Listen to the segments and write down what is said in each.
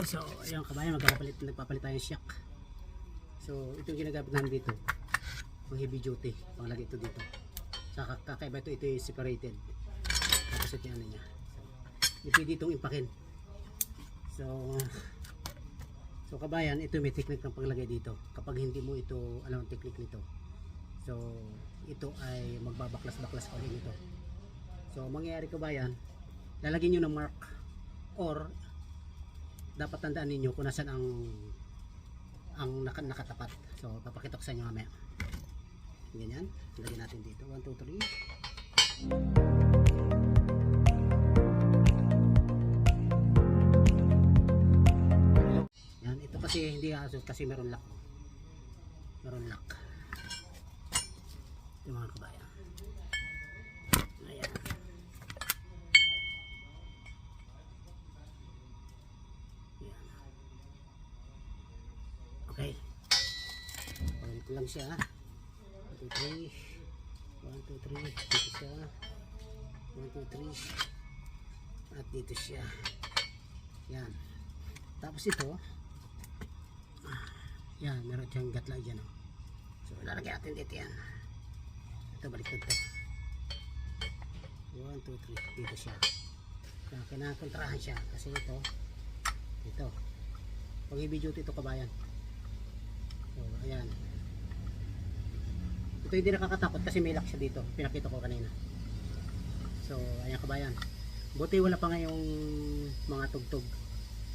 So, ayun kabayan, magpapalit, nagpapalit tayo ng shock. So, ito yung ginagamit namin dito. Pang heavy duty. Panglagay ito dito. Sa kak- kakaiba ito, ito yung separated. Tapos ito yung ano niya. So, ito ditong impakin. So, so kabayan, ito may technique ng panglagay dito. Kapag hindi mo ito, alam ang technique nito. So, ito ay magbabaklas-baklas pa rin ito. So, ang mangyayari kabayan, lalagyan nyo ng mark or dapat tandaan ninyo kung nasan ang ang naka, nakatapat. So, papakita ko sa inyo mamaya. Ganyan. Lagyan natin dito. 1, 2, 3. Yan. Ito kasi hindi aso kasi meron lock. Meron lock. Ito mga kabayan. Lang siya. 1, 2, 3. 1, 2, 3. Dito siya. 1, 2, 3. At dito siya. Yan. Tapos ito. Yan. Meron siyang gatla dyan. Oh. So, lalagyan natin dito yan. Ito, baliktad to. 1, 2, 3. Dito siya. Kaya kinakontrahan siya. Kasi ito. Ito. Pag i-video ito kabayan. So, ayan. Ito hindi nakakatakot kasi may lock siya dito. Pinakita ko kanina. So, ayan kabayan. Buti wala pa nga yung mga tugtog.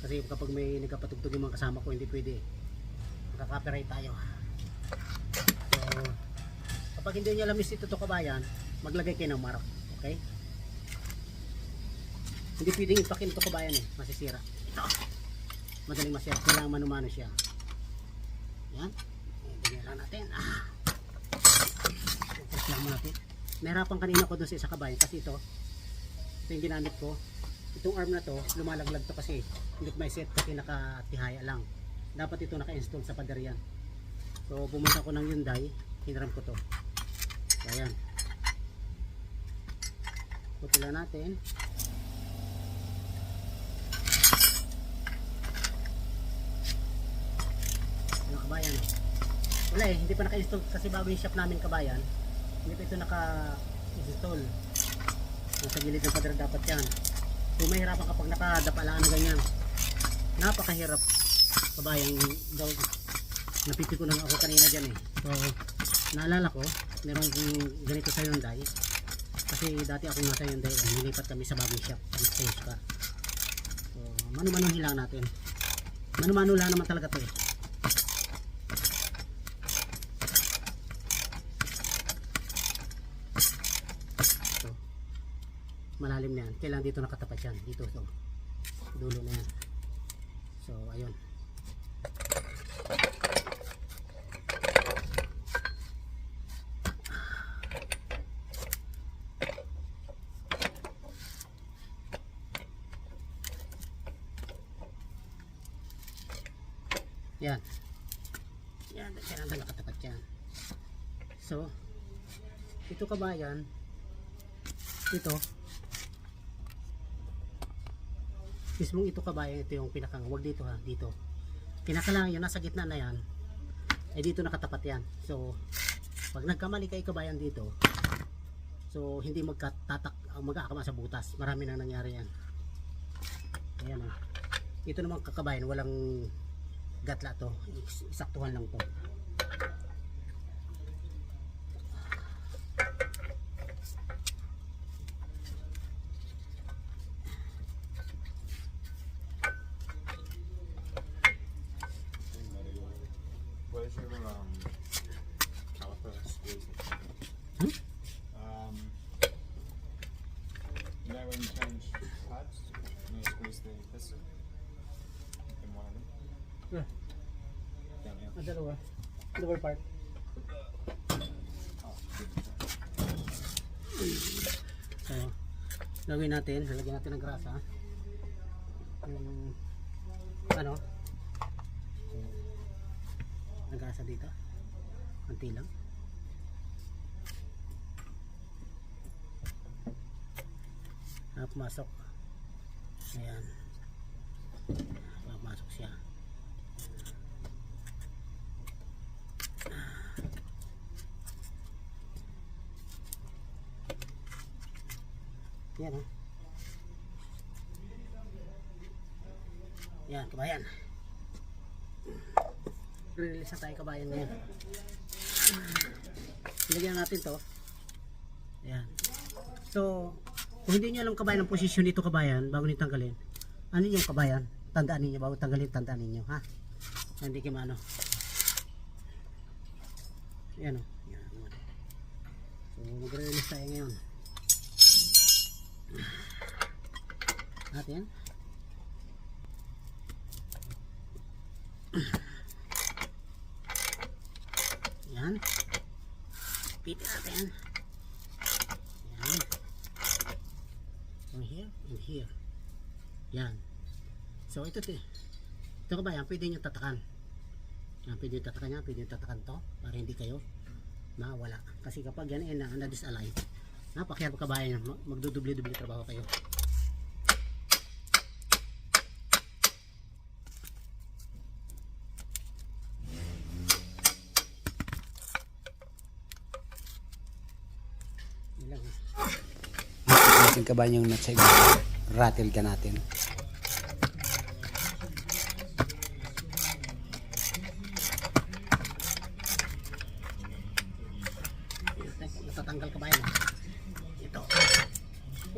Kasi kapag may nagkapatugtog yung mga kasama ko, hindi pwede. Makaka-copyright tayo. So, kapag hindi nyo alam ito to kabayan, maglagay kayo ng mark. Okay? Hindi pwedeng ipakin ito kabayan eh. Masisira. Ito. Madaling masira. Kailangan manumano siya. Yan. Ganyan lang natin. Ah. Lang natin. Nahirapan kanina ko doon sa isa kabayan kasi ito, ito yung ginamit ko. Itong arm na to, lumalaglag to kasi hindi may set kasi nakatihaya lang. Dapat ito naka-install sa pader yan. So pumunta ko ng Hyundai, hiniram ko to. So ayan. Puti lang natin. Ano kabayan? Wala eh, hindi pa naka-install kasi bago yung shop namin kabayan. Hindi pa ito naka-install. Nasa gilid ng pader dapat yan. Kung mahirapan kapag nakadapalaan na ganyan. Napakahirap kabayan daw. Napiti ko lang ako kanina dyan eh. So, naalala ko, meron kong ganito sa Hyundai. Kasi dati ako nasa Hyundai, nilipat kami sa bagong shop. Change ka. So, mano-mano hilang natin. Mano-mano lang naman talaga to eh. Malalim na yan. Kailangan dito nakatapat yan. Dito, so. Dulo na yan. So, ayun. Yan. Yan, kailangan nakatapat yan. So, ito kabayan, ito, mismong ito kabayan, ito yung pinakang, wag dito ha, dito. Pinakalang yun, nasa gitna na yan, ay dito nakatapat yan. So, pag nagkamali kay kabayan dito, so hindi magkatatak, magkakama sa butas. Marami na nangyari yan. Ayan o. Ito naman kakabayan, walang gatla to. Is- Isaktuhan lang to. You change pads, when you squeeze the piston in one of them? Yeah. Down here. Ang dalawa. Lower part. Oh, So, gawin natin, lalagyan natin ng grasa. Yung, ano? So, ng grasa dito. Kunti lang. na pumasok ayan. Pumasok siya. Yan ha oh. yan kabayan. Release na tayo kabayan ngayon lagyan natin to. Yan so kung hindi nyo alam kabayan ang posisyon nito kabayan, bago nyo tanggalin, ano yung kabayan? Tandaan ninyo, bago tanggalin, tandaan ninyo, ha? Hindi kayo maano. Yan o. Yan. So, magre-release tayo ngayon. Natin. Yan. Piti natin. Yan. From here and here. Yan. So ito. Ito ka ba yan? Pwede nyo tatakan. Yan, pwede nyo tatakan yan. Pwede nyo tatakan to. Para hindi kayo mawala. Kasi kapag yan ay na, na-disalign, napakahirap kabayan. mag- Magdudubli-dubli trabaho kayo. Ha. natin kabayan yung nut sa iba. Rattle ka natin. Natatanggal ka ba yan? Ito.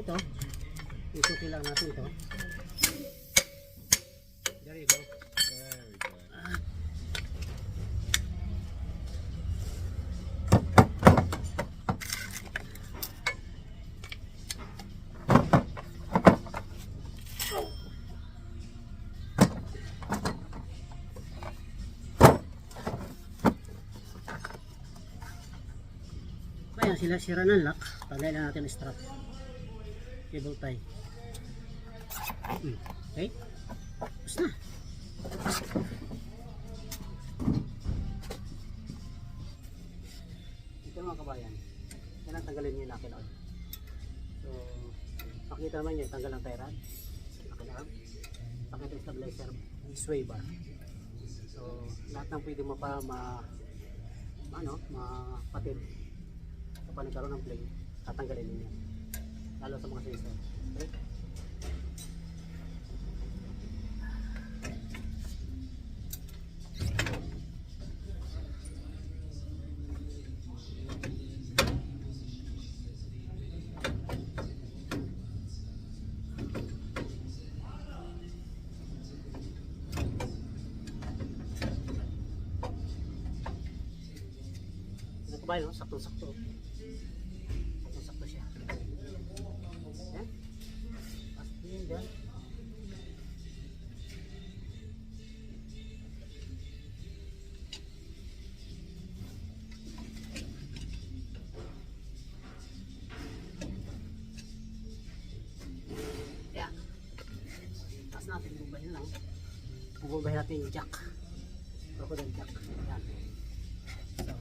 Ito. Isuki lang natin ito. There you go. Very good. Kaya sila sira ng lock. Tagay lang natin strap. Cable tie. Hmm. Okay? Tapos na. Ito mga kabayan. Yan ang tanggalin niyo yung on. So, makita naman niyo, tanggal ang tie rod. Pakita yung stabilizer. Sway bar. So, lahat ng pwede mapa, ma, ano, mapatid kapag nagkaroon ng play, tatanggalin ninyo. Lalo sa mga sensor. Okay? Ano ba yun? Sakto-sakto Bubahin natin yung jack. Crocodile jack. Yan. So,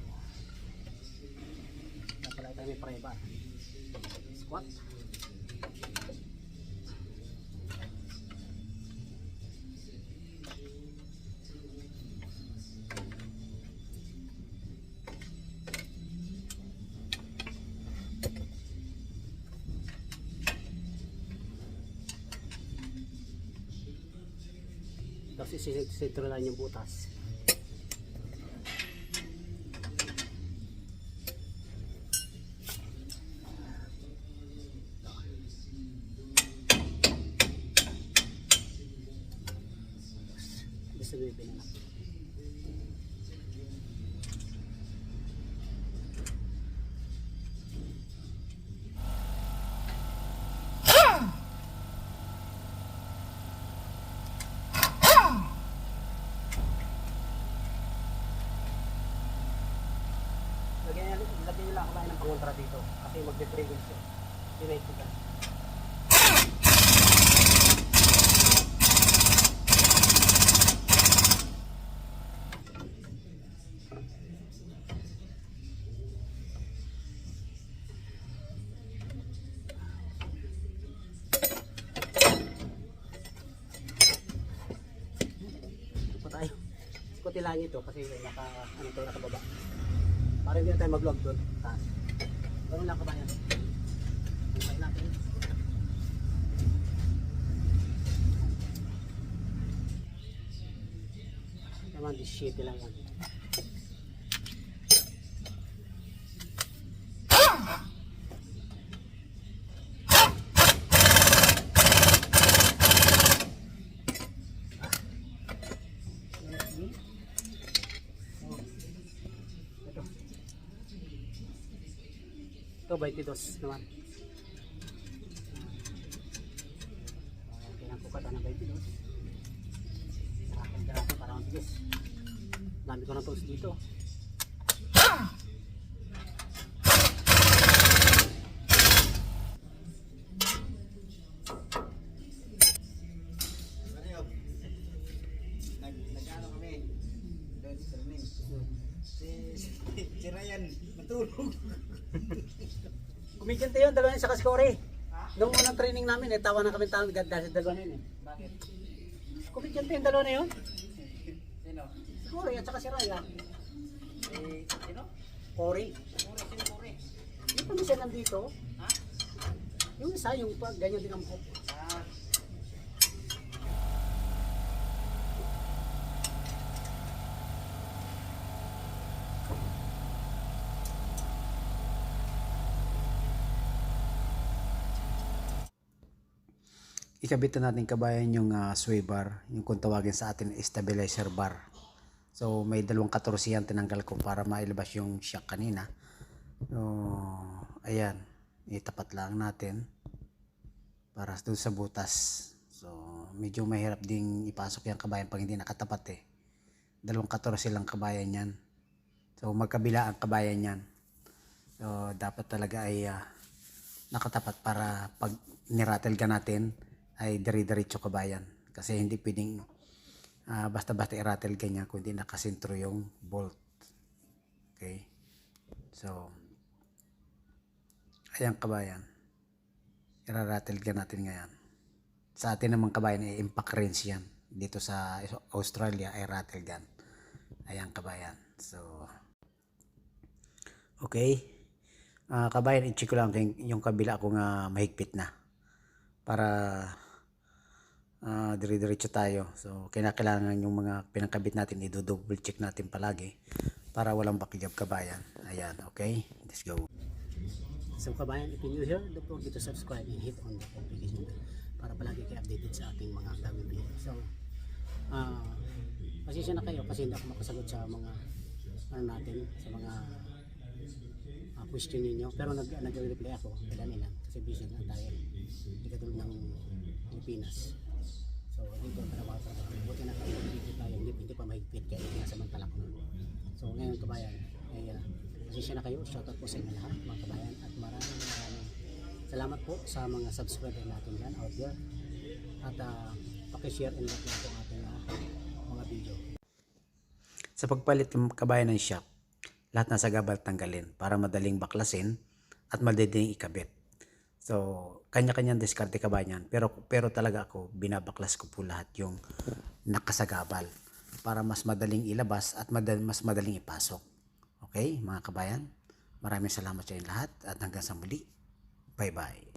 Napalay tayo may preba. Squat. Tapos isisentro lang yung butas. Ako ng pangontra dito kasi magde-trigger siya. Ko lang. Ito ito kasi naka, ano to, nakababa. Para hindi na tayo mag-vlog doon. Taas. Ganun lang kabayan. Bukay natin. Naman, 17 lang yan. Ito, 22 naman. Ko kata ng 22. Nakakanda ako para mabilis. Dami ko ng tools dito. Si, si, si Ryan, matulog. Kumidyante yun, dalawa yun sa Kaskore. Noong unang training namin, eh, tawa na kami tawag dahil sa dalawa na yun eh. Bakit? Kumidyante yung dalawa na yun. Sino? Kore at saka si Raya. Eh, sino? Kore. Pure, sino Pure? Yung pa siya nandito, Ha? yung isa, yung pag ganyan din ang buhok. Ah, Ikabit na natin kabayan yung ah, sway bar, yung kung tawagin sa atin stabilizer bar. So may dalawang 14 yan tinanggal ko para mailabas yung shock kanina. So ayan, itapat lang natin para doon sa butas. So medyo mahirap ding ipasok yung kabayan pag hindi nakatapat eh. Dalawang 14 lang kabayan yan. So magkabila ang kabayan yan. So dapat talaga ay ah, nakatapat para pag niratel ka natin ay dire-diretso kabayan. Kasi hindi pwedeng ah, basta-basta i-rattle ka niya kundi nakasintro yung bolt. Okay? So, ayan kabayan. Ira-rattle ka natin ngayon. Sa atin naman kabayan ay impact wrench yan. Dito sa Australia ay rattle gun. Ayan kabayan. So, okay. Ah, kabayan, i-check ko lang kung yung kabila ko nga mahigpit na. Para ah dire-diretso tayo. So, kinakailangan yung mga pinangkabit natin, i-double check natin palagi para walang backjab kabayan. Ayan, okay? Let's go. So kabayan, if you're new here, don't forget to subscribe and hit on the notification para palagi kayo updated sa ating mga gagawin video. So, ah pasensya na kayo kasi hindi ako makasagot sa mga ano natin, sa mga ah, question ninyo. Pero nag, nag-reply ako, kaya nila, kasi busy na tayo. Hindi katulad ng Pilipinas. So, dito trabaho trabaho. Buti na tayo dito tayo, hindi, hindi pa mahigpit kaya nasamantala ko. So, ngayon kabayan, ay uh, pasensya na kayo. Shoutout po sa inyo lahat, mga kabayan. At maraming maraming salamat po sa mga subscriber natin dyan out there. At uh, pakishare and like lang po ating ah, mga video. Sa pagpalit ng kabayan ng shock, lahat nasa gabal tanggalin para madaling baklasin at madaling ikabit. So, kanya-kanyang diskarte kabayan. Pero, pero talaga ako, binabaklas ko po lahat yung nakasagabal para mas madaling ilabas at madal- mas madaling ipasok. Okay, mga kabayan? Maraming salamat sa inyo lahat at hanggang sa muli. Bye-bye.